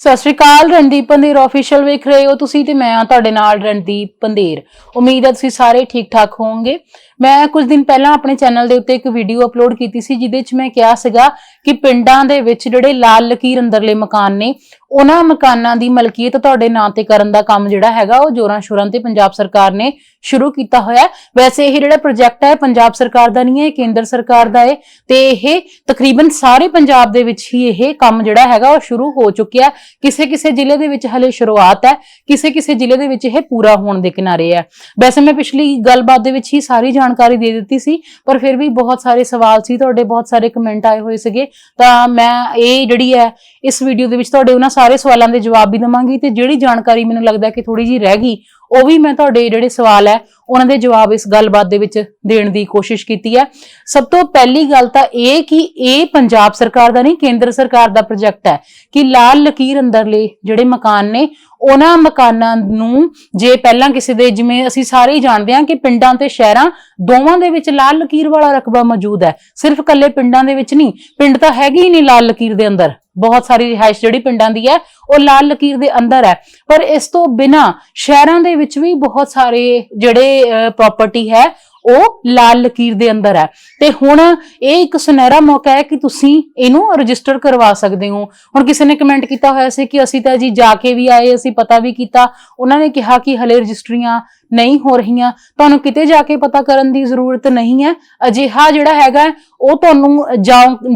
ਸਤਿ ਸ਼੍ਰੀ ਅਕਾਲ, ਰਣਦੀਪ ਪੰਧੇਰ ਆਫੀਸ਼ੀਅਲ ਵੇਖ ਰਹੇ ਹੋ ਤੁਸੀਂ ਤੇ ਮੈਂ ਆ ਤੁਹਾਡੇ ਨਾਲ ਰਣਦੀਪ ਪੰਧੇਰ। ਉਮੀਦ ਹੈ ਤੁਸੀਂ ਸਾਰੇ ਠੀਕ ਠਾਕ ਹੋਵੋਗੇ। ਮੈਂ ਕੁਝ ਦਿਨ ਪਹਿਲਾਂ ਆਪਣੇ ਚੈਨਲ ਦੇ ਉੱਤੇ ਇੱਕ ਵੀਡੀਓ ਅਪਲੋਡ ਕੀਤੀ ਸੀ, ਜਿਹਦੇ ਵਿੱਚ ਮੈਂ ਕਿਹਾ ਸੀਗਾ ਕਿ ਪਿੰਡਾਂ ਦੇ ਵਿੱਚ ਜਿਹੜੇ ਲਾਲ ਲਕੀਰ ਅੰਦਰਲੇ ਮਕਾਨ ਨੇ, ਉਹਨਾਂ ਮਕਾਨਾਂ ਦੀ ਮਲਕੀਅਤ ਤੁਹਾਡੇ ਨਾਂ ਤੇ ਕਰਨ ਦਾ ਕੰਮ ਜਿਹੜਾ ਹੈਗਾ, ਉਹ ਜੋਰਾਂ ਸ਼ੋਰਾਂ ਤੇ ਪੰਜਾਬ ਸਰਕਾਰ ਨੇ ਸ਼ੁਰੂ ਕੀਤਾ ਹੋਇਆ ਵੈਸੇ ਇਹ ਜਿਹੜਾ ਪ੍ਰੋਜੈਕਟ ਹੈ ਪੰਜਾਬ ਸਰਕਾਰ ਦਾ ਨਹੀਂ ਹੈ, ਇਹ ਕੇਂਦਰ ਸਰਕਾਰ ਦਾ ਹੈ। ਤੇ ਇਹ ਤਕਰੀਬਨ ਸਾਰੇ ਪੰਜਾਬ ਦੇ ਵਿੱਚ ਹੀ ਇਹ ਕੰਮ ਜਿਹੜਾ ਹੈਗਾ, ਉਹ ਸ਼ੁਰੂ ਹੋ ਚੁੱਕਿਆ ਕਿਸੇ ਕਿਸੇ ਜ਼ਿਲ੍ਹੇ ਦੇ ਵਿੱਚ ਹਲੇ ਸ਼ੁਰੂਆਤ ਹੈ ਕਿਸੇ ਕਿਸੇ ਜ਼ਿਲ੍ਹੇ ਦੇ ਵਿੱਚ ਇਹ ਪੂਰਾ ਹੋਣ ਦੇ ਕਿਨਾਰੇ ਹੈ। ਵੈਸੇ ਮੈਂ ਪਿਛਲੀ ਗੱਲਬਾਤ ਦੇ ਵਿੱਚ ਹੀ ਸਾਰੀ ਜਾਣਕਾਰੀ ਦੇ ਦਿੱਤੀ ਸੀ, ਪਰ ਫਿਰ ਵੀ ਬਹੁਤ ਸਾਰੇ ਸਵਾਲ ਸੀ, ਤੁਹਾਡੇ ਬਹੁਤ ਸਾਰੇ ਕਮੈਂਟ ਆਏ ਹੋਏ ਸੀਗੇ। ਤਾਂ ਮੈਂ ਇਹ ਜਿਹੜੀ ਹੈ, ਇਸ ਵੀਡੀਓ ਦੇ ਵਿੱਚ ਤੁਹਾਡੇ ਉਹਨਾਂ ਸਾਰੇ ਸਵਾਲਾਂ ਦੇ ਜਵਾਬ ਵੀ ਦਵਾਂਗੀ ਤੇ ਜਿਹੜੀ ਜਾਣਕਾਰੀ ਮੈਨੂੰ ਲੱਗਦਾ ਕਿ ਥੋੜੀ ਜੀ ਰਹਿ ਗਈ ਉਹ ਵੀ ਮੈਂ ਤੁਹਾਡੇ ਜਿਹੜੇ ਸਵਾਲ ਹੈ, ਉਹਨਾਂ ਦੇ ਜਵਾਬ ਇਸ ਗੱਲਬਾਤ ਦੇ ਵਿੱਚ ਦੇਣ ਦੀ ਕੋਸ਼ਿਸ਼ ਕੀਤੀ ਹੈ। ਸਭ ਤੋਂ ਪਹਿਲੀ ਗੱਲ ਤਾਂ ਇਹ ਕਿ ਇਹ ਪੰਜਾਬ ਸਰਕਾਰ ਦਾ ਨਹੀਂ, ਕੇਂਦਰ ਸਰਕਾਰ ਦਾ ਪ੍ਰੋਜੈਕਟ ਹੈ ਕਿ ਲਾਲ ਲਕੀਰ ਅੰਦਰਲੇ ਜਿਹੜੇ ਮਕਾਨ ਨੇ, ਉਹਨਾਂ ਮਕਾਨਾਂ ਨੂੰ ਜੇ ਪਹਿਲਾਂ ਕਿਸੇ ਦੇ, ਜਿਵੇਂ ਅਸੀਂ ਸਾਰੇ ਹੀ ਜਾਣਦੇ ਹਾਂ ਕਿ ਪਿੰਡਾਂ ਤੇ ਸ਼ਹਿਰਾਂ ਦੋਵਾਂ ਦੇ ਵਿੱਚ ਲਾਲ ਲਕੀਰ ਵਾਲਾ ਰਕਬਾ ਮੌਜੂਦ ਹੈ, ਸਿਰਫ ਇਕੱਲੇ ਪਿੰਡਾਂ ਦੇ ਵਿੱਚ ਨਹੀਂ, ਪਿੰਡ ਤਾਂ ਹੈਗੇ ਹੀ ਨਹੀਂ ਲਾਲ ਲਕੀਰ ਦੇ ਅੰਦਰ। ਬਹੁਤ ਸਾਰੀ ਰਿਹਾਇਸ਼ ਜਿਹੜੀ ਪਿੰਡਾਂ ਦੀ ਹੈ, ਉਹ ਲਾਲ ਲਕੀਰ ਦੇ ਅੰਦਰ ਹੈ। ਪਰ ਇਸ ਤੋਂ ਬਿਨਾ ਸ਼ਹਿਰਾਂ ਦੇ ਵਿੱਚ ਵੀ ਬਹੁਤ ਸਾਰੇ ਜਿਹੜੇ ਪ੍ਰਾਪਰਟੀ ਹੈ, ਉਹ ਲਾਲ ਲਕੀਰ ਦੇ ਅੰਦਰ ਹੈ। ਤੇ ਹੁਣ ਇਹ ਇੱਕ ਸੁਨਹਿਰਾ ਮੌਕਾ ਹੈ ਕਿ ਤੁਸੀਂ ਇਹਨੂੰ ਰਜਿਸਟਰ ਕਰਵਾ ਸਕਦੇ ਹੋ। ਹੁਣ ਕਿਸੇ ਨੇ ਕਮੈਂਟ ਕੀਤਾ ਹੋਇਆ ਸੀ ਕਿ ਅਸੀਂ ਤਾਂ ਜੀ ਜਾ ਕੇ ਵੀ ਆਏ, ਅਸੀਂ ਪਤਾ ਵੀ ਕੀਤਾ। ਉਹਨਾਂ ਨੇ ਕਿਹਾ ਕਿ ਹਲੇ ਰਜਿਸਟਰੀਆਂ ਨਹੀਂ ਹੋ ਰਹੀਆਂ। ਤੁਹਾਨੂੰ ਕਿਤੇ ਜਾ ਕੇ ਪਤਾ ਕਰਨ ਦੀ ਜ਼ਰੂਰਤ ਨਹੀਂ ਹੈ। ਅਜਿਹਾ ਜਿਹੜਾ ਹੈਗਾ ਉਹ ਤੁਹਾਨੂੰ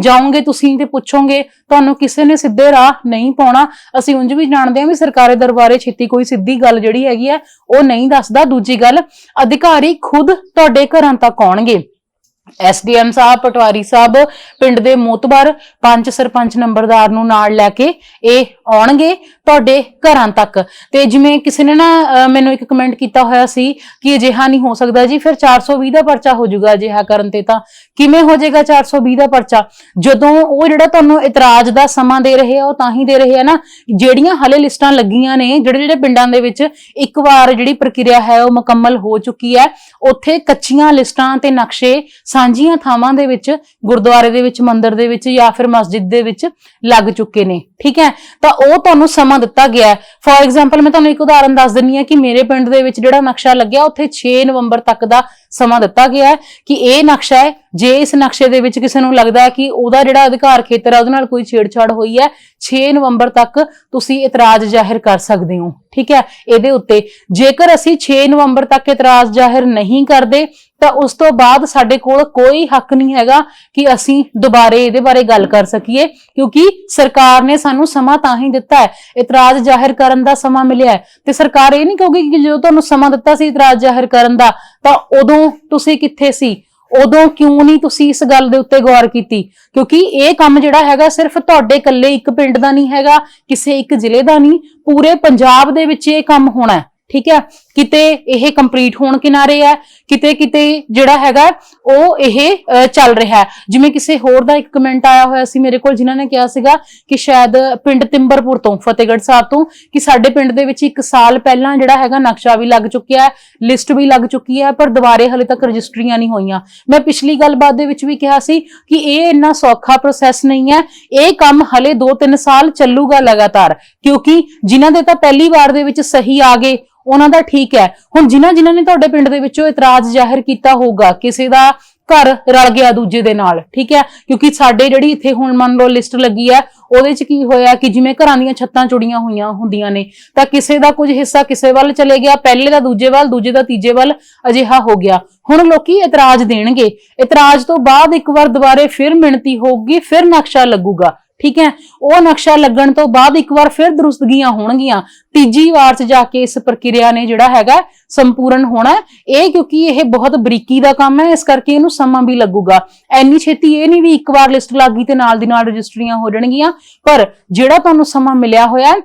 ਜਾਓਗੇ ਤੁਸੀਂ ਤੇ ਪੁੱਛੋਗੇ, ਤੁਹਾਨੂੰ ਕਿਸੇ ਨੇ ਸਿੱਧੇ ਰਾਹ ਨਹੀਂ ਪਾਉਣਾ। ਅਸੀਂ ਉਂਝ ਵੀ ਜਾਣਦੇ ਹਾਂ ਵੀ ਸਰਕਾਰੀ ਦਰਬਾਰੇ ਛੇਤੀ ਕੋਈ ਸਿੱਧੀ ਗੱਲ ਜਿਹੜੀ ਹੈਗੀ ਹੈ, ਉਹ ਨਹੀਂ ਦੱਸਦਾ। ਦੂਜੀ ਗੱਲ, ਅਧਿਕਾਰੀ ਖੁਦ ਤੁਹਾਡੇ ਘਰਾਂ ਤੱਕ ਆਉਣਗੇ। ਐਸਡੀਐਮ ਸਾਹਿਬ, ਪਟਵਾਰੀ ਸਾਹਿਬ, ਪਿੰਡ ਦੇ ਮੋਤਬਰ, ਪੰਜ ਸਰਪੰਚ ਨੰਬਰਦਾਰ ਨੂੰ ਨਾਲ ਲੈ ਕੇ ਇਹ ਆਉਣਗੇ। ਤੁਹਾਡੇ ਘਰਾਂ ਤੱਕ। ਤੇ ਜਿਵੇਂ ਕਿਸੇ ਨੇ ਨਾ ਮੈਨੂੰ ਇੱਕ ਕਮੈਂਟ ਕੀਤਾ ਹੋਇਆ ਸੀ ਕਿ ਅਜਿਹਾ ਨਹੀਂ ਹੋ ਸਕਦਾ ਜੀ, ਫਿਰ 420 ਦਾ ਪਰਚਾ ਹੋ ਜਾਊਗਾ ਅਜਿਹਾ ਕਰਨ ਤੇ ਤਾਂ। ਕਿਵੇਂ ਹੋ ਜਾਏਗਾ 420 ਦਾ ਪਰਚਾ? ਜਦੋਂ ਉਹ ਜਿਹੜਾ ਤੁਹਾਨੂੰ ਇਤਰਾਜ਼ ਦਾ ਸਮਾਂ ਦੇ ਰਹੇ ਆ, ਉਹ ਤਾਂ ਹੀ ਦੇ ਰਹੇ ਆ ਨਾ। ਜਿਹੜੀਆਂ ਹਲੇ ਲਿਸਟਾਂ ਲੱਗੀਆਂ ਨੇ, ਜਿਹੜੇ ਜਿਹੜੇ ਪਿੰਡਾਂ ਦੇ ਵਿੱਚ ਇੱਕ ਵਾਰ ਜਿਹੜੀ ਪ੍ਰਕਿਰਿਆ ਹੈ, ਉਹ ਮੁਕੰਮਲ ਹੋ ਚੁੱਕੀ ਹੈ, ਉੱਥੇ ਕੱਚੀਆਂ ਲਿਸਟਾਂ ਤੇ ਨਕਸ਼ੇ ਸਾਂਝੀਆਂ ਥਾਵਾਂ ਦੇ ਵਿੱਚ, ਗੁਰਦੁਆਰੇ ਦੇ ਵਿੱਚ, ਮੰਦਿਰ ਦੇ ਵਿੱਚ ਜਾਂ ਫਿਰ ਮਸਜਿਦ ਦੇ ਵਿੱਚ ਲੱਗ ਚੁੱਕੇ ਨੇ। ਠੀਕ ਹੈ? ਤਾਂ ਉਹ ਤੁਹਾਨੂੰ ਸਮਾਂ ਦਿੱਤਾ ਗਿਆ ਫੋਰ ਐਗਜ਼ਾਮਪਲ ਮੈਂ ਤੁਹਾਨੂੰ ਇੱਕ ਉਦਾਹਰਨ ਦੱਸ ਦਿੰਨੀ ਆ ਕਿ ਮੇਰੇ ਪਿੰਡ ਦੇ ਵਿੱਚ ਜਿਹੜਾ ਨਕਸ਼ਾ ਲੱਗਿਆ, ਉੱਥੇ 6 ਨਵੰਬਰ ਤੱਕ ਦਾ ਸਮਾਂ ਦਿੱਤਾ ਗਿਆ ਕਿ ਇਹ ਨਕਸ਼ਾ ਹੈ। ਜੇ ਇਸ ਨਕਸ਼ੇ ਦੇ ਵਿੱਚ ਕਿਸੇ ਨੂੰ ਲੱਗਦਾ ਹੈ ਕਿ ਉਹਦਾ ਜਿਹੜਾ ਅਧਿਕਾਰ ਖੇਤਰ ਹੈ, ਉਹਦੇ ਨਾਲ ਕੋਈ ਛੇੜਛਾੜ ਹੋਈ ਹੈ 6 ਨਵੰਬਰ ਤੱਕ ਤੁਸੀਂ ਇਤਰਾਜ਼ ਜ਼ਾਹਿਰ ਕਰ ਸਕਦੇ ਹੋ। ਠੀਕ ਹੈ? ਇਹਦੇ ਉੱਤੇ ਜੇਕਰ ਅਸੀਂ 6 ਨਵੰਬਰ ਤੱਕ ਇਤਰਾਜ਼ ਜ਼ਾਹਿਰ ਨਹੀਂ ਕਰਦੇ ਤਾਂ ਉਸ ਤੋਂ ਬਾਅਦ ਸਾਡੇ ਕੋਲ ਕੋਈ ਹੱਕ ਨਹੀਂ ਹੈਗਾ ਕਿ ਅਸੀਂ ਦੁਬਾਰੇ ਇਹਦੇ ਬਾਰੇ ਗੱਲ ਕਰ ਸਕੀਏ, ਕਿਉਂਕਿ ਸਰਕਾਰ ਨੇ ਸਾਨੂੰ ਸਮਾਂ ਤਾਂ ਹੀ ਦਿੱਤਾ ਹੈ, ਇਤਰਾਜ਼ ਜ਼ਾਹਿਰ ਕਰਨ ਦਾ ਸਮਾਂ ਮਿਲਿਆ ਹੈ। ਤੇ ਸਰਕਾਰ ਇਹ ਨਹੀਂ ਕਹੂਗੀ ਕਿ ਜਦੋਂ ਤੁਹਾਨੂੰ ਸਮਾਂ ਦਿੱਤਾ ਸੀ ਇਤਰਾਜ਼ ਜ਼ਾਹਿਰ ਕਰਨ ਦਾ, ਤਾਂ ਉਦੋਂ ਤੁਸੀਂ ਕਿੱਥੇ ਸੀ? ਉਦੋਂ ਕਿਉਂ ਨਹੀਂ ਤੁਸੀਂ ਇਸ ਗੱਲ ਦੇ ਉੱਤੇ ਗੌਰ ਕੀਤੀ? ਕਿਉਂਕਿ ਇਹ ਕੰਮ ਜਿਹੜਾ ਹੈਗਾ ਸਿਰਫ ਤੁਹਾਡੇ ਇਕੱਲੇ ਇੱਕ ਪਿੰਡ ਦਾ ਨਹੀਂ ਹੈਗਾ, ਕਿਸੇ ਇੱਕ ਜ਼ਿਲ੍ਹੇ ਦਾ ਨਹੀਂ, ਪੂਰੇ ਪੰਜਾਬ ਦੇ ਵਿੱਚ ਇਹ ਕੰਮ ਹੋਣਾ ਹੈ। ਠੀਕ ਹੈ? ਕਿਤੇ ਇਹ ਕੰਪਲੀਟ ਹੋਣ ਕਿਨਾਰੇ ਹੈ, ਕਿਤੇ ਕਿਤੇ ਜਿਹੜਾ ਹੈਗਾ ਉਹ ਇਹ ਚੱਲ ਰਿਹਾ ਜਿਵੇਂ ਕਿਸੇ ਹੋਰ ਦਾ ਇੱਕ ਕਮੈਂਟ ਆਇਆ ਹੋਇਆ ਸੀ ਮੇਰੇ ਕੋਲ, ਜਿਨ੍ਹਾਂ ਨੇ ਕਿਹਾ ਸੀਗਾ ਕਿ ਸ਼ਾਇਦ ਪਿੰਡ ਤਿੰਬਰਪੁਰ ਤੋਂ, ਫਤਿਹਗੜ੍ਹ ਸਾਹਿਬ ਤੋਂ, ਕਿ ਸਾਡੇ ਪਿੰਡ ਦੇ ਵਿੱਚ ਇੱਕ ਸਾਲ ਪਹਿਲਾਂ ਜਿਹੜਾ ਹੈਗਾ ਨਕਸ਼ਾ ਵੀ ਲੱਗ ਚੁੱਕਿਆ ਹੈ ਲਿਸਟ ਵੀ ਲੱਗ ਚੁੱਕੀ ਹੈ, ਪਰ ਦੁਬਾਰੇ ਹਲੇ ਤੱਕ ਰਜਿਸਟਰੀਆਂ ਨਹੀਂ ਹੋਈਆਂ। ਮੈਂ ਪਿਛਲੀ ਗੱਲਬਾਤ ਦੇ ਵਿੱਚ ਵੀ ਕਿਹਾ ਸੀ ਕਿ ਇਹ ਇੰਨਾ ਸੌਖਾ ਪ੍ਰੋਸੈਸ ਨਹੀਂ ਹੈ। ਇਹ ਕੰਮ ਹਲੇ 2-3 ਸਾਲ ਚੱਲੂਗਾ ਲਗਾਤਾਰ, ਕਿਉਂਕਿ ਜਿਨ੍ਹਾਂ ਦੇ ਤਾਂ ਪਹਿਲੀ ਵਾਰ ਦੇ ਵਿੱਚ ਸਹੀ ਆ ਗਏ ਉਹਨਾਂ ਦਾ ਠੀਕ ਹੈ। ਹੁਣ ਜਿਨ੍ਹਾਂ ਜਿਨ੍ਹਾਂ ਨੇ ਤੁਹਾਡੇ ਪਿੰਡ ਦੇ ਵਿੱਚੋਂ ਇਤਰਾਜ਼ ਜ਼ਾਹਿਰ ਕੀਤਾ ਹੋਊਗਾ, ਕਿਸੇ ਦਾ ਘਰ ਰਲ ਗਿਆ ਦੂਜੇ ਦੇ ਨਾਲ, ਠੀਕ ਹੈ? ਕਿਉਂਕਿ ਸਾਡੇ ਜਿਹੜੀ ਇੱਥੇ ਹੁਣ ਮੰਨ ਲਓ ਲਿਸਟ ਲੱਗੀ ਹੈ, ਉਹਦੇ ਚ ਕੀ ਹੋਇਆ ਕਿ ਜਿਵੇਂ ਘਰਾਂ ਦੀਆਂ ਛੱਤਾਂ ਚੁੜੀਆਂ ਹੋਈਆਂ ਹੁੰਦੀਆਂ ਨੇ, ਤਾਂ ਕਿਸੇ ਦਾ ਕੁਝ ਹਿੱਸਾ ਕਿਸੇ ਵੱਲ ਚਲੇ ਗਿਆ, ਪਹਿਲੇ ਦਾ ਦੂਜੇ ਵੱਲ, ਦੂਜੇ ਦਾ ਤੀਜੇ ਵੱਲ ਅਜਿਹਾ ਹੋ ਗਿਆ। ਹੁਣ ਲੋਕੀ ਇਤਰਾਜ਼ ਦੇਣਗੇ। ਇਤਰਾਜ਼ ਤੋਂ ਬਾਅਦ ਇੱਕ ਵਾਰ ਦੁਬਾਰੇ ਫਿਰ ਮਿਣਤੀ ਹੋਊਗੀ, ਫਿਰ ਨਕਸ਼ਾ ਲੱਗੂਗਾ। ਠੀਕ ਹੈ? ਉਹ ਨਕਸ਼ਾ ਲੱਗਣ ਤੋਂ ਬਾਅਦ ਇੱਕ ਵਾਰ ਫਿਰ ਦਰੁਸਤਗੀਆਂ ਹੋਣਗੀਆਂ। ਤੀਜੀ ਵਾਰ 'ਚ ਜਾ ਕੇ ਇਸ ਪ੍ਰਕਿਰਿਆ ਨੇ ਜਿਹੜਾ ਹੈਗਾ ਸੰਪੂਰਨ ਹੋਣਾ ਇਹ ਕਿਉਂਕਿ ਇਹ ਬਹੁਤ ਬਰੀਕੀ ਦਾ ਕੰਮ ਹੈ, ਇਸ ਕਰਕੇ ਇਹਨੂੰ ਸਮਾਂ ਵੀ ਲੱਗੂਗਾ। ਐਨੀ ਛੇਤੀ ਇਹ ਨਹੀਂ ਵੀ ਇੱਕ ਵਾਰ ਲਿਸਟ ਲੱਗ ਗਈ ਤੇ ਨਾਲ ਦੀ ਨਾਲ ਰਜਿਸਟਰੀਆਂ ਹੋ ਜਾਣਗੀਆਂ। ਪਰ ਜਿਹੜਾ ਤੁਹਾਨੂੰ ਸਮਾਂ ਮਿਲਿਆ ਹੋਇਆ ਹੈ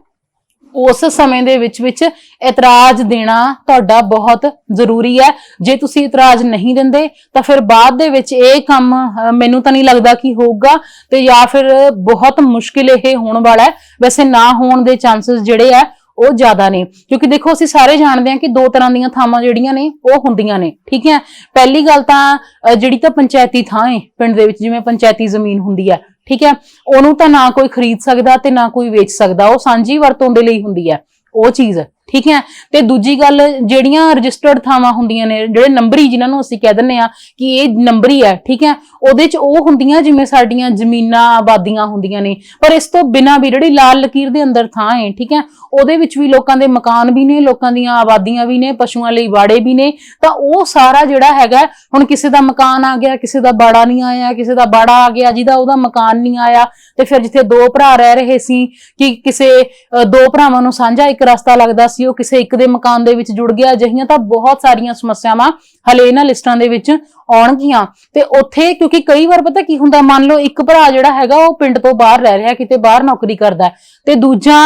ਉਸ ਸਮੇਂ ਦੇ ਵਿੱਚ ਵਿੱਚ ਇਤਰਾਜ਼ ਦੇਣਾ ਤੁਹਾਡਾ ਬਹੁਤ ਜ਼ਰੂਰੀ ਹੈ। ਜੇ ਤੁਸੀਂ ਇਤਰਾਜ਼ ਨਹੀਂ ਦਿੰਦੇ, ਤਾਂ ਫਿਰ ਬਾਅਦ ਦੇ ਵਿੱਚ ਇਹ ਕੰਮ ਮੈਨੂੰ ਤਾਂ ਨਹੀਂ ਲੱਗਦਾ ਕਿ ਹੋਊਗਾ ਤੇ ਜਾਂ ਫਿਰ ਬਹੁਤ ਮੁਸ਼ਕਿਲ ਇਹ ਹੋਣ ਵਾਲਾ ਹੈ। ਵੈਸੇ ਨਾ ਹੋਣ ਦੇ ਚਾਂਸਸ ਜਿਹੜੇ ਆ, ਉਹ ਜ਼ਿਆਦਾ ਨੇ। ਕਿਉਂਕਿ ਦੇਖੋ, ਅਸੀਂ ਸਾਰੇ ਜਾਣਦੇ ਹਾਂ ਕਿ ਦੋ ਤਰ੍ਹਾਂ ਦੀਆਂ ਥਾਵਾਂ ਜਿਹੜੀਆਂ ਨੇ, ਉਹ ਹੁੰਦੀਆਂ ਨੇ। ਠੀਕ ਹੈ? ਪਹਿਲੀ ਗੱਲ ਤਾਂ ਜਿਹੜੀ ਤਾਂ ਪੰਚਾਇਤੀ ਥਾਂ ਹੈ, ਪਿੰਡ ਦੇ ਵਿੱਚ ਜਿਵੇਂ ਪੰਚਾਇਤੀ ਜ਼ਮੀਨ ਹੁੰਦੀ ਹੈ ਠੀਕ ਹੈ? ਉਹਨੂੰ ਤਾਂ ਨਾ ਕੋਈ ਖਰੀਦ ਸਕਦਾ ਤੇ ਨਾ ਕੋਈ ਵੇਚ ਸਕਦਾ। ਉਹ ਸਾਂਝੀ ਵਰਤੋਂ ਦੇ ਲਈ ਹੁੰਦੀ ਹੈ। ਉਹ ਚੀਜ਼। ਠੀਕ ਹੈ? ਤੇ ਦੂਜੀ ਗੱਲ ਜਿਹੜੀਆਂ ਰਜਿਸਟਰਡ ਥਾਵਾਂ ਹੁੰਦੀਆਂ ਨੇ ਜਿਹੜੇ ਨੰਬਰੀ ਜਿਨ੍ਹਾਂ ਨੂੰ ਅਸੀਂ ਕਹਿ ਦਿੰਨੇ ਆ ਕਿ ਇਹ ਨੰਬਰੀ ਹੈ ਠੀਕ ਹੈ? ਉਹਦੇ ਚ ਉਹ ਹੁੰਦੀਆਂ ਜਿਵੇਂ ਸਾਡੀਆਂ ਜ਼ਮੀਨਾਂ ਆਬਾਦੀਆਂ ਹੁੰਦੀਆਂ ਨੇ। ਪਰ ਇਸ ਤੋਂ ਬਿਨਾਂ ਵੀ ਜਿਹੜੀ ਲਾਲ ਲਕੀਰ ਦੇ ਅੰਦਰ ਥਾਂ ਹੈ ਠੀਕ ਹੈ? ਉਹਦੇ ਵਿੱਚ ਵੀ ਲੋਕਾਂ ਦੇ ਮਕਾਨ ਵੀ ਨੇ ਲੋਕਾਂ ਦੀਆਂ ਆਬਾਦੀਆਂ ਵੀ ਨੇ ਪਸ਼ੂਆਂ ਲਈ ਬਾੜੇ ਵੀ ਨੇ। ਤਾਂ ਉਹ ਸਾਰਾ ਜਿਹੜਾ ਹੈਗਾ ਹੁਣ ਕਿਸੇ ਦਾ ਮਕਾਨ ਆ ਗਿਆ ਕਿਸੇ ਦਾ ਬਾੜਾ ਨਹੀਂ ਆਇਆ ਕਿਸੇ ਦਾ ਬਾੜਾ ਆ ਗਿਆ ਜਿਹਦਾ ਉਹਦਾ ਮਕਾਨ ਨਹੀਂ ਆਇਆ ਤੇ ਫਿਰ ਜਿੱਥੇ ਦੋ ਭਰਾ ਰਹਿ ਰਹੇ ਸੀ ਕਿ ਕਿਸੇ ਅ, ਦੋ ਭਰਾਵਾਂ ਨੂੰ ਸਾਂਝਾ ਇੱਕ ਰਸਤਾ ਲੱਗਦਾ ਸੀ, ਉਹ ਕਿਸੇ ਇੱਕ ਦੇ ਮਕਾਨ ਦੇ ਵਿੱਚ ਜੁੜ ਗਿਆ। ਅਜਿਹੀਆਂ ਤਾਂ ਬਹੁਤ ਸਾਰੀਆਂ ਸਮੱਸਿਆਵਾਂ ਹਲੇ ਇਹਨਾਂ ਲਿਸਟਾਂ ਦੇ ਵਿੱਚ ਆਉਣਗੀਆਂ। ਤੇ ਉੱਥੇ ਕਿਉਂਕਿ ਕਈ ਵਾਰ ਪਤਾ ਕੀ ਹੁੰਦਾ, ਮੰਨ ਲਓ ਇੱਕ ਭਰਾ ਜਿਹੜਾ ਹੈਗਾ, ਉਹ ਪਿੰਡ ਤੋਂ ਬਾਹਰ ਰਹਿ ਰਿਹਾ, ਕਿਤੇ ਬਾਹਰ ਨੌਕਰੀ ਕਰਦਾ ਤੇ ਦੂਜਾ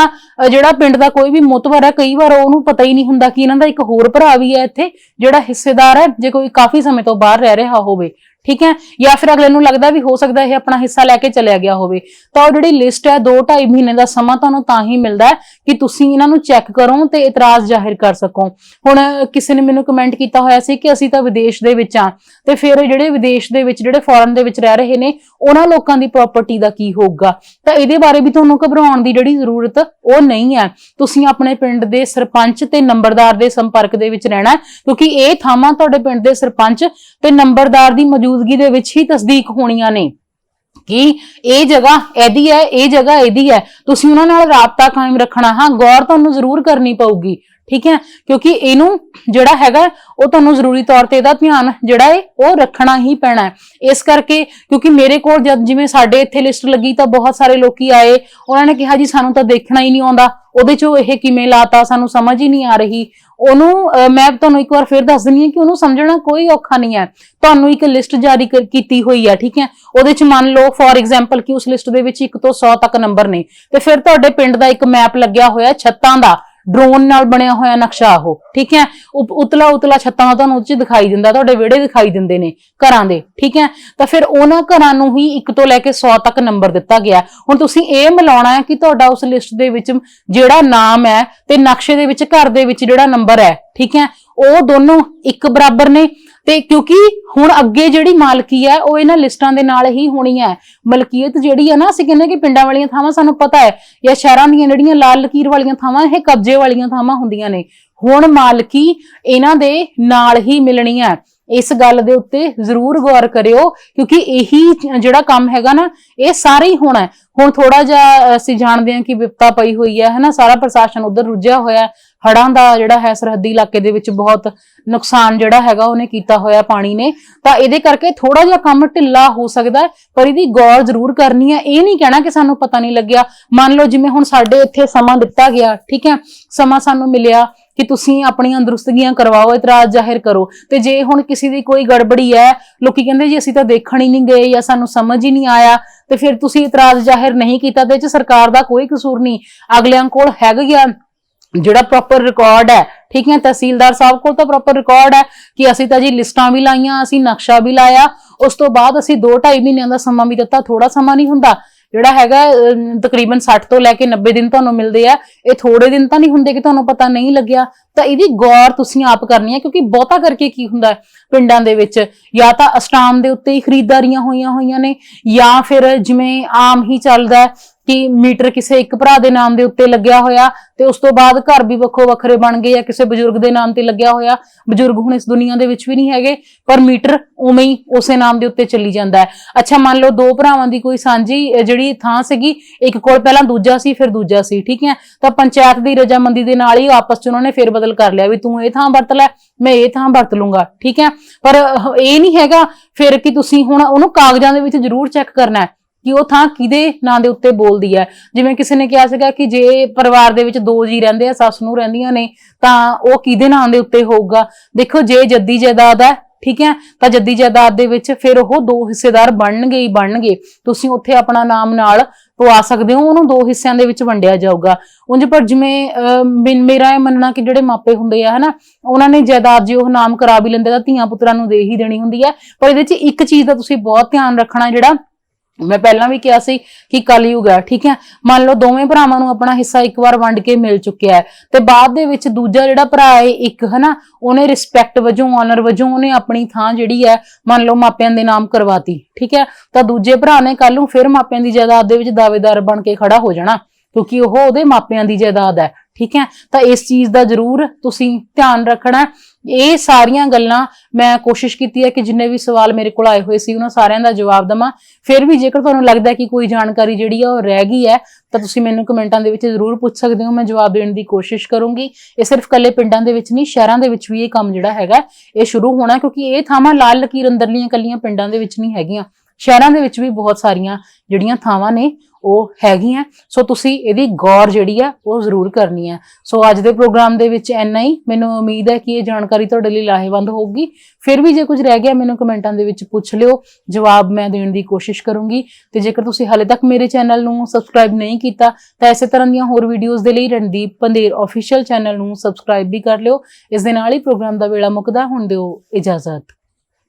ਜਿਹੜਾ ਪਿੰਡ ਦਾ ਕੋਈ ਵੀ ਮੁਤਬਰ ਹੈ, ਕਈ ਵਾਰ ਉਹਨੂੰ ਪਤਾ ਹੀ ਨਹੀਂ ਹੁੰਦਾ ਕਿ ਇਹਨਾਂ ਦਾ ਇੱਕ ਹੋਰ ਭਰਾ ਵੀ ਹੈ ਇੱਥੇ, ਜਿਹੜਾ ਹਿੱਸੇਦਾਰ ਹੈ, ਜੇ ਕੋਈ ਕਾਫੀ ਸਮੇਂ ਤੋਂ ਬਾਹਰ ਰਹਿ ਰਿਹਾ ਹੋਵੇ। ਠੀਕ ਹੈ? ਜਾਂ ਫਿਰ ਅਗਲੇ ਨੂੰ ਲੱਗਦਾ ਵੀ ਹੋ ਸਕਦਾ ਇਹ ਆਪਣਾ ਹਿੱਸਾ ਲੈ ਕੇ ਚਲਿਆ ਗਿਆ ਹੋਵੇ। ਤਾਂ ਉਹ ਜਿਹੜੀ ਲਿਸਟ ਹੈ 2.5 ਮਹੀਨੇ ਦਾ ਸਮਾਂ ਤੁਹਾਨੂੰ ਤਾਂ ਹੀ ਮਿਲਦਾ ਕਿ ਤੁਸੀਂ ਇਹਨਾਂ ਨੂੰ ਚੈੱਕ ਕਰੋ ਤੇ ਇਤਰਾਜ਼ ਜ਼ਾਹਿਰ ਕਰ ਸਕੋ। ਹੁਣ ਕਿਸੇ ਨੇ ਮੈਨੂੰ ਕਮੈਂਟ ਕੀਤਾ ਹੋਇਆ ਸੀ ਕਿ ਅਸੀਂ ਤਾਂ ਵਿਦੇਸ਼ ਦੇ ਵਿੱਚ ਆ ਤੇ ਫਿਰ ਜਿਹੜੇ ਵਿਦੇਸ਼ ਦੇ ਵਿੱਚ, ਜਿਹੜੇ ਫੋਰਨ ਦੇ ਵਿੱਚ ਰਹਿ ਰਹੇ ਨੇ, ਉਹਨਾਂ ਲੋਕਾਂ ਦੀ ਪ੍ਰਾਪਰਟੀ ਦਾ ਕੀ ਹੋਊਗਾ? ਤਾਂ ਇਹਦੇ ਬਾਰੇ ਵੀ ਤੁਹਾਨੂੰ ਘਬਰਾਉਣ ਦੀ ਜਿਹੜੀ ਜ਼ਰੂਰਤ, ਉਹ ਨਹੀਂ ਹੈ। ਤੁਸੀਂ ਆਪਣੇ ਪਿੰਡ ਦੇ ਸਰਪੰਚ ਤੇ ਨੰਬਰਦਾਰ ਦੇ ਸੰਪਰਕ ਦੇ ਵਿੱਚ ਰਹਿਣਾ ਕਿਉਂਕਿ ਇਹ ਥਾਵਾਂ ਤੁਹਾਡੇ ਪਿੰਡ ਦੇ ਸਰਪੰਚ ਤੇ ਨੰਬਰਦਾਰ ਦੀ ਮੌਜੂਦ ਮੌਜੂਦਗੀ ਦੇ ਵਿੱਚ ਹੀ ਤਸਦੀਕ ਹੋਣੀਆਂ ਨੇ। ਕਿ ਇਹ ਜਗ੍ਹਾ ਇਹਦੀ ਹੈ, ਇਹ ਜਗ੍ਹਾ ਇਹਦੀ ਹੈ। ਤੁਸੀਂ ਉਹਨਾਂ ਨਾਲ ਰਾਬਤਾ ਕਾਇਮ ਰੱਖਣਾ। ਹਾਂ, ਗੌਰ ਤੁਹਾਨੂੰ ਜ਼ਰੂਰ ਕਰਨੀ ਪਊਗੀ। ਠੀਕ ਹੈ? ਕਿਉਂਕਿ ਇਹਨੂੰ ਜਿਹੜਾ ਹੈਗਾ, ਉਹ ਤੁਹਾਨੂੰ ਜ਼ਰੂਰੀ ਤੌਰ ਤੇ ਇਹਦਾ ਧਿਆਨ ਜਿਹੜਾ ਹੈ ਉਹ ਰੱਖਣਾ ਹੀ ਪੈਣਾ ਹੈ। ਇਸ ਕਰਕੇ ਕਿਉਂਕਿ ਮੇਰੇ ਕੋਲ ਜਦ ਜਿਵੇਂ ਸਾਡੇ ਇੱਥੇ ਲਿਸਟ ਲੱਗੀ ਤਾਂ ਬਹੁਤ ਸਾਰੇ ਲੋਕੀ ਆਏ। ਉਹਨਾਂ ਨੇ ਕਿਹਾ ਜੀ, ਸਾਨੂੰ ਤਾਂ ਦੇਖਣਾ ਹੀ ਨਹੀਂ ਆਉਂਦਾ। ਉਹਦੇ ਚੋਂ ਇਹ ਕਿਵੇਂ ਲਾਤਾ, ਸਾਨੂੰ ਸਮਝ ਹੀ ਨਹੀਂ ਆ ਰਹੀ। ਉਹਨੂੰ ਮੈਂ ਤੁਹਾਨੂੰ ਇੱਕ ਵਾਰ ਫਿਰ ਦੱਸ ਦਿੰਦੀ ਹਾਂ ਕਿ ਉਹਨੂੰ ਸਮਝਣਾ ਕੋਈ ਔਖਾ ਨਹੀਂ ਹੈ। ਤੁਹਾਨੂੰ ਇੱਕ ਲਿਸਟ ਜਾਰੀ ਕੀਤੀ ਹੋਈ ਹੈ, ਠੀਕ ਹੈ? ਉਹਦੇ ਚ ਮੰਨ ਲਓ ਫੋਰ ਐਗਜ਼ਾਮਪਲ ਕਿ ਉਸ ਲਿਸਟ ਦੇ ਵਿੱਚ 1 ਤੋਂ 100 ਤੱਕ ਨੰਬਰ ਨੇ। ਤੇ ਫਿਰ ਤੁਹਾਡੇ ਪਿੰਡ ਦਾ ਇੱਕ ਮੈਪ ਲੱਗਿਆ ਹੋਇਆ ਛੱਤਾਂ ਦਾ। ਡਰੋਨ ਨਾਲ ਬਣਿਆ ਹੋਇਆ ਨਕਸ਼ਾ ਉਹ, ਠੀਕ ਹੈ? ਉਤਲਾ ਉਤਲਾ ਛੱਤਾਂ ਤੁਹਾਨੂੰ ਉੱਚ ਦਿਖਾਈ ਦਿੰਦਾ, ਤੁਹਾਡੇ ਵਿਹੜੇ ਦਿਖਾਈ ਦਿੰਦੇ ਨੇ ਘਰਾਂ ਦੇ, ਠੀਕ ਹੈ? ਤਾਂ ਫਿਰ ਉਹਨਾਂ ਘਰਾਂ ਨੂੰ ਹੀ 1 ਤੋਂ ਲੈ ਕੇ 100 ਤੱਕ ਨੰਬਰ ਦਿੱਤਾ ਗਿਆ। ਹੁਣ ਤੁਸੀਂ ਇਹ ਮਿਲਾਉਣਾ ਹੈ ਕਿ ਤੁਹਾਡਾ ਉਸ ਲਿਸਟ ਦੇ ਵਿੱਚ ਜਿਹੜਾ ਨਾਮ ਹੈ ਤੇ ਨਕਸ਼ੇ ਦੇ ਵਿੱਚ ਘਰ ਦੇ ਵਿੱਚ ਜਿਹੜਾ ਨੰਬਰ ਹੈ, ਠੀਕ ਹੈ? ਉਹ ਦੋਨੋਂ ਇੱਕ ਬਰਾਬਰ ਨੇ। ਤੇ ਕਿਉਂਕਿ ਹੁਣ ਅੱਗੇ ਜਿਹੜੀ ਮਾਲਕੀ ਹੈ, ਉਹ ਇਹਨਾਂ ਲਿਸਟਾਂ ਦੇ ਨਾਲ ਹੀ ਹੋਣੀ ਹੈ। ਮਲਕੀਅਤ ਜਿਹੜੀ ਹੈ ਨਾ, ਅਸੀਂ ਕਹਿੰਦੇ ਕਿ ਪਿੰਡਾਂ ਵਾਲੀਆਂ ਥਾਵਾਂ ਸਾਨੂੰ ਪਤਾ ਹੈ, ਜਾਂ ਸ਼ਹਿਰਾਂ ਦੀਆਂ ਜਿਹੜੀਆਂ ਲਾਲ ਲਕੀਰ ਵਾਲੀਆਂ ਥਾਵਾਂ, ਇਹ ਕਬਜ਼ੇ ਵਾਲੀਆਂ ਥਾਵਾਂ ਹੁੰਦੀਆਂ ਨੇ। ਹੁਣ ਮਾਲਕੀ ਇਹਨਾਂ ਦੇ ਨਾਲ ਹੀ ਮਿਲਣੀ ਹੈ। ਇਸ ਗੱਲ ਦੇ ਉੱਤੇ ਜ਼ਰੂਰ ਗੌਰ ਕਰਿਓ, ਕਿਉਂਕਿ ਇਹੀ ਜਿਹੜਾ ਕੰਮ ਹੈਗਾ ਨਾ, ਇਹ ਸਾਰੇ ਹੀ ਹੋਣਾ ਹੁਣ ਥੋੜਾ ਜਿਹਾ ਅਸੀਂ ਜਾਣਦੇ ਹਾਂ ਕਿ ਵਿਪਤਾ ਪਈ ਹੋਈ ਹੈ, ਹਨਾ, ਸਾਰਾ ਪ੍ਰਸ਼ਾਸਨ ਉਧਰ ਰੁੱਝਿਆ ਹੋਇਆ ਹੜਾਂ ਦਾ ਜਿਹੜਾ ਹੈ ਸਰਹੱਦੀ ਇਲਾਕੇ ਦੇ ਵਿੱਚ ਬਹੁਤ ਨੁਕਸਾਨ ਜਿਹੜਾ ਹੈਗਾ ਉਹਨੇ ਕੀਤਾ ਹੋਇਆ ਪਾਣੀ ਨੇ। ਤਾਂ ਇਹਦੇ ਕਰਕੇ ਥੋੜਾ ਜਿਹਾ ਕੰਮ ਢਿੱਲਾ ਹੋ ਸਕਦਾ ਪਰ ਇਹਦੀ ਗੌਰ ਜ਼ਰੂਰ ਕਰਨੀ ਹੈ। ਇਹ ਨਹੀਂ ਕਹਿਣਾ ਕਿ ਸਾਨੂੰ ਪਤਾ ਨਹੀਂ ਲੱਗਿਆ। ਮੰਨ ਲਓ ਜਿਵੇਂ ਹੁਣ ਸਾਡੇ ਇੱਥੇ ਸਮਾਂ ਦਿੱਤਾ ਗਿਆ, ਠੀਕ ਹੈ? ਸਮਾਂ ਸਾਨੂੰ ਮਿਲਿਆ ਕਿ ਤੁਸੀਂ ਆਪਣੀਆਂ ਦਰੁਸਤਗੀਆਂ ਕਰਵਾਓ, ਇਤਰਾਜ਼ ਜ਼ਾਹਿਰ ਕਰੋ। ਤੇ ਜੇ ਹੁਣ ਕਿਸੇ ਦੀ ਕੋਈ ਗੜਬੜੀ ਹੈ, ਲੋਕੀ ਕਹਿੰਦੇ ਜੀ ਅਸੀਂ ਤਾਂ ਦੇਖਣ ਹੀ ਨਹੀਂ ਗਏ ਜਾਂ ਸਾਨੂੰ ਸਮਝ ਹੀ ਨਹੀਂ ਆਇਆ, ਤੇ ਫਿਰ ਤੁਸੀਂ ਇਤਰਾਜ਼ ਜ਼ਾਹਿਰ ਨਹੀਂ ਕੀਤਾ, ਤੇ ਇਹ ਚ ਸਰਕਾਰ ਦਾ ਕੋਈ ਕਸੂਰ ਨਹੀਂ। ਅਗਲਿਆਂ ਕੋਲ ਹੈਗਾ ਗਿਆ ਜਿਹੜਾ ਪ੍ਰੋਪਰ ਰਿਕਾਰਡ ਹੈ, ਠੀਕ ਹੈ, ਤਹਿਸੀਲਦਾਰ ਸਾਹਿਬ ਕੋਲ ਤਾਂ ਪ੍ਰੋਪਰ ਰਿਕਾਰਡ ਹੈ ਕਿ ਅਸੀਂ ਤਾਂ ਜੀ ਲਿਸਟਾਂ ਵੀ ਲਾਈਆਂ, ਅਸੀਂ ਨਕਸ਼ਾ ਵੀ ਲਾਇਆ, ਉਸ ਤੋਂ ਬਾਅਦ ਅਸੀਂ 2.5 ਮਹੀਨਿਆਂ ਦਾ ਸਮਾਂ ਵੀ ਦਿੱਤਾ ਥੋੜਾ ਸਮਾਂ ਨਹੀਂ ਹੁੰਦਾ, ਜਿਹੜਾ ਹੈਗਾ ਤਕਰੀਬਨ 60 ਤੋਂ ਲੈ ਕੇ 90 ਦਿਨ ਤੁਹਾਨੂੰ ਮਿਲਦੇ ਆ, ਇਹ ਥੋੜੇ ਦਿਨ ਤਾਂ ਨਹੀਂ ਹੁੰਦੇ ਕਿ ਤੁਹਾਨੂੰ ਪਤਾ ਨਹੀਂ ਲੱਗਿਆ, ਤਾਂ ਇਹਦੀ ਗੌਰ ਤੁਸੀਂ ਆਪ ਕਰਨੀ ਹੈ, ਕਿਉਂਕਿ ਬਹੁਤਾ ਕਰਕੇ ਕੀ ਹੁੰਦਾ ਪਿੰਡਾਂ ਦੇ ਵਿੱਚ, ਜਾਂ ਤਾਂ ਅਸਟਾਮ ਦੇ ਉੱਤੇ ਹੀ ਖਰੀਦਦਾਰੀਆਂ ਹੋਈਆਂ ਹੋਈਆਂ ਨੇ, ਜਾਂ ਫਿਰ ਜਿਵੇਂ ਆਮ ਹੀ ਚੱਲਦਾ ਕਿ ਮੀਟਰ ਕਿਸੇ ਇੱਕ ਭਰਾ ਦੇ ਨਾਮ ਦੇ ਉੱਤੇ ਲੱਗਿਆ ਹੋਇਆ ਤੇ ਉਸ ਤੋਂ ਬਾਅਦ ਘਰ ਵੀ ਵੱਖੋ ਵੱਖਰੇ ਬਣ ਗਏ ਜਾਂ ਕਿਸੇ ਬਜ਼ੁਰਗ ਦੇ ਨਾਮ ਤੇ ਲੱਗਿਆ ਹੋਇਆ। ਬਜ਼ੁਰਗ ਹੁਣ ਇਸ ਦੁਨੀਆ ਦੇ ਵਿੱਚ ਵੀ ਨਹੀਂ ਹੈਗੇ, ਪਰ ਮੀਟਰ ਉਵੇਂ ਹੀ ਉਸੇ ਨਾਮ ਦੇ ਉੱਤੇ ਚੱਲੀ ਜਾਂਦਾ ਹੈ। ਅੱਛਾ, ਮੰਨ ਲਓ ਦੋ ਭਰਾਵਾਂ ਦੀ ਕੋਈ ਸਾਂਝੀ ਜਿਹੜੀ ਥਾਂ ਸੀਗੀ, ਇੱਕ ਕੋਲ ਪਹਿਲਾਂ ਦੂਜਾ ਸੀ, ਫਿਰ ਦੂਜਾ ਸੀ, ਠੀਕ ਹੈ? ਤਾਂ ਪੰਚਾਇਤ ਦੀ ਰਜਾਮੰਦੀ ਦੇ ਨਾਲ ਹੀ ਆਪਸ ਚ ਉਹਨਾਂ ਨੇ ਫੇਰ ਬਦਲ ਕਰ ਲਿਆ ਵੀ ਤੂੰ ਇਹ ਥਾਂ ਵਰਤ ਲੈ, ਮੈਂ ਇਹ ਥਾਂ ਵਰਤ ਲੂੰਗਾ, ਠੀਕ ਹੈ? ਪਰ ਇਹ ਨਹੀਂ ਹੈਗਾ ਫਿਰ ਕਿ ਤੁਸੀਂ ਹੁਣ ਉਹਨੂੰ ਕਾਗਜ਼ਾਂ ਦੇ ਵਿੱਚ ਜ਼ਰੂਰ ਚੈੱਕ ਕਰਨਾ ਹੈ। ਕਿ ਉਹ ਥਾਂ ਕਿਹਦੇ ਨਾਂ ਦੇ ਉੱਤੇ ਬੋਲਦੀ ਹੈ? ਜਿਵੇਂ ਕਿਸੇ ਨੇ ਕਿਹਾ ਸੀਗਾ ਕਿ ਜੇ ਪਰਿਵਾਰ ਦੇ ਵਿੱਚ ਦੋ ਜੀ ਰਹਿੰਦੇ ਆ ਸੱਸ ਨੂੰ ਰਹਿੰਦੀਆਂ ਨੇ ਤਾਂ ਉਹ ਕਿਹਦੇ ਨਾਂ ਦੇ ਉੱਤੇ ਹੋਊਗਾ? ਦੇਖੋ ਜੇ ਜੱਦੀ ਜਾਇਦਾਦ ਹੈ ਠੀਕ ਹੈ ਤਾਂ ਜੱਦੀ ਜਾਇਦਾਦ ਦੇ ਵਿੱਚ ਫਿਰ ਉਹ ਦੋ ਹਿੱਸੇਦਾਰ ਬਣਨਗੇ ਹੀ ਬਣਨਗੇ। ਤੁਸੀਂ ਉੱਥੇ ਆਪਣਾ ਨਾਮ ਨਾਲ ਪਵਾ ਸਕਦੇ ਹੋ ਉਹਨੂੰ ਦੋ ਹਿੱਸਿਆਂ ਦੇ ਵਿੱਚ ਵੰਡਿਆ ਜਾਊਗਾ। ਉਂਝ ਪਰ ਜਿਵੇਂ ਅਹ, ਮੇਰਾ ਇਹ ਮੰਨਣਾ ਕਿ ਜਿਹੜੇ ਮਾਪੇ ਹੁੰਦੇ ਆ ਹਨਾ ਉਹਨਾਂ ਨੇ ਜਾਇਦਾਦ ਜੇ ਉਹ ਨਾਮ ਕਰਾ ਵੀ ਲੈਂਦੇ ਤਾਂ ਧੀਆਂ ਪੁੱਤਰਾਂ ਨੂੰ ਦੇ ਹੀ ਦੇਣੀ ਹੁੰਦੀ ਹੈ। ਪਰ ਇਹਦੇ ਵਿੱਚ ਇੱਕ ਚੀਜ਼ ਦਾ ਤੁਸੀਂ ਬਹੁਤ ਧਿਆਨ ਰੱਖਣਾ ਜਿਹੜਾ ਮੈਂ ਪਹਿਲਾਂ ਵੀ ਕਿਹਾ ਸੀ ਕਿ ਕਲਯੁਗ ਹੈ, ਠੀਕ ਹੈ? ਮੰਨ ਲਓ ਦੋਵੇਂ ਭਰਾਵਾਂ ਨੂੰ ਆਪਣਾ ਹਿੱਸਾ ਇੱਕ ਵਾਰ ਵੰਡ ਕੇ ਮਿਲ ਚੁੱਕਿਆ ਹੈ ਤੇ ਬਾਅਦ ਦੇ ਵਿੱਚ ਦੂਜਾ ਜਿਹੜਾ ਭਰਾ ਹੈ ਇੱਕ, ਹਨਾ, ਉਹਨੇ ਰਿਸਪੈਕਟ ਵਜੋਂ ਆਨਰ ਵਜੋਂ ਉਹਨੇ ਆਪਣੀ ਥਾਂ ਜਿਹੜੀ ਹੈ, ਮੰਨ ਲਓ ਮਾਪਿਆਂ ਦੇ ਨਾਮ ਕਰਵਾਤੀ, ਠੀਕ ਹੈ? ਤਾਂ ਦੂਜੇ ਭਰਾ ਨੇ ਕੱਲ ਨੂੰ ਫਿਰ ਮਾਪਿਆਂ ਦੀ ਜਾਇਦਾਦ ਦੇ ਵਿੱਚ ਦਾਅਵੇਦਾਰ ਬਣ ਕੇ ਖੜਾ ਹੋ ਜਾਣਾ, ਕਿਉਂਕਿ ਉਹ ਉਹਦੇ ਮਾਪਿਆਂ ਦੀ ਜਾਇਦਾਦ ਹੈ, ਠੀਕ ਹੈ? ਤਾਂ ਇਸ ਚੀਜ਼ ਦਾ ਜ਼ਰੂਰ ਤੁਸੀਂ ਧਿਆਨ ਰੱਖਣਾ ਇਹ ਸਾਰੀਆਂ ਗੱਲਾਂ ਮੈਂ ਕੋਸ਼ਿਸ਼ ਕੀਤੀ ਹੈ ਕਿ ਜਿੰਨੇ ਵੀ ਸਵਾਲ ਮੇਰੇ ਕੋਲ ਆਏ ਹੋਏ ਸੀ ਉਹਨਾਂ ਸਾਰਿਆਂ ਦਾ ਜਵਾਬ ਦਵਾਂ। ਫਿਰ ਵੀ ਜੇਕਰ ਤੁਹਾਨੂੰ ਲੱਗਦਾ ਕਿ ਕੋਈ ਜਾਣਕਾਰੀ ਜਿਹੜੀ ਆ ਉਹ ਰਹਿ ਗਈ ਹੈ, ਤਾਂ ਤੁਸੀਂ ਮੈਨੂੰ ਕਮੈਂਟਾਂ ਦੇ ਵਿੱਚ ਜ਼ਰੂਰ ਪੁੱਛ ਸਕਦੇ ਹੋ। ਮੈਂ ਜਵਾਬ ਦੇਣ ਦੀ ਕੋਸ਼ਿਸ਼ ਕਰੂੰਗੀ। ਇਹ ਸਿਰਫ ਕੱਲੇ ਪਿੰਡਾਂ ਦੇ ਵਿੱਚ ਨਹੀਂ, ਸ਼ਹਿਰਾਂ ਦੇ ਵਿੱਚ ਵੀ ਇਹ ਕੰਮ ਜਿਹੜਾ ਹੈਗਾ, ਇਹ ਸ਼ੁਰੂ ਹੋਣਾ ਕਿਉਂਕਿ ਇਹ ਥਾਵਾਂ ਲਾਲ ਲਕੀਰ ਅੰਦਰਲੀਆਂ ਕੱਲੀਆਂ ਪਿੰਡਾਂ ਦੇ ਵਿੱਚ ਨਹੀਂ ਹੈਗੀਆਂ। ਸ਼ਹਿਰਾਂ ਦੇ ਵਿੱਚ ਵੀ ਬਹੁਤ ਸਾਰੀਆਂ ਜਿਹੜੀਆਂ ਥਾਵਾਂ ਨੇ ਉਹ ਹੈਗੀਆਂ ਸੋ ਤੁਸੀਂ ਇਹਦੀ ਗੌਰ ਜਿਹੜੀ ਆ, ਉਹ ਜ਼ਰੂਰ ਕਰਨੀ ਹੈ ਸੋ ਅੱਜ ਦੇ ਪ੍ਰੋਗਰਾਮ ਦੇ ਵਿੱਚ ਇੰਨਾ ਹੀ। ਮੈਨੂੰ ਉਮੀਦ ਹੈ ਕਿ ਇਹ ਜਾਣਕਾਰੀ ਤੁਹਾਡੇ ਲਈ ਲਾਹੇਵੰਦ ਹੋਊਗੀ। ਫਿਰ ਵੀ ਜੇ ਕੁਝ ਰਹਿ ਗਿਆ, ਮੈਨੂੰ ਕਮੈਂਟਾਂ ਦੇ ਵਿੱਚ ਪੁੱਛ ਲਿਓ। ਜਵਾਬ ਮੈਂ ਦੇਣ ਦੀ ਕੋਸ਼ਿਸ਼ ਕਰੂੰਗੀ। ਤੇ ਜੇਕਰ ਤੁਸੀਂ ਹਾਲੇ ਤੱਕ ਮੇਰੇ ਚੈਨਲ ਨੂੰ ਸਬਸਕ੍ਰਾਈਬ ਨਹੀਂ ਕੀਤਾ, ਤਾਂ ਇਸੇ ਤਰ੍ਹਾਂ ਦੀਆਂ ਹੋਰ ਵੀਡੀਓਜ਼ ਦੇ ਲਈ ਰਣਦੀਪ ਪੰਦੇਰ ਅਫੀਸ਼ੀਅਲ ਚੈਨਲ ਨੂੰ ਸਬਸਕ੍ਰਾਈਬ ਵੀ ਕਰ ਲਿਓ। ਇਸ ਦੇ ਨਾਲ ਹੀ ਪ੍ਰੋਗਰਾਮ ਦਾ ਵੇਲਾ ਮੁੱਕਦਾ। ਹੁਣ ਦਿਓ ਇਜਾਜ਼ਤ।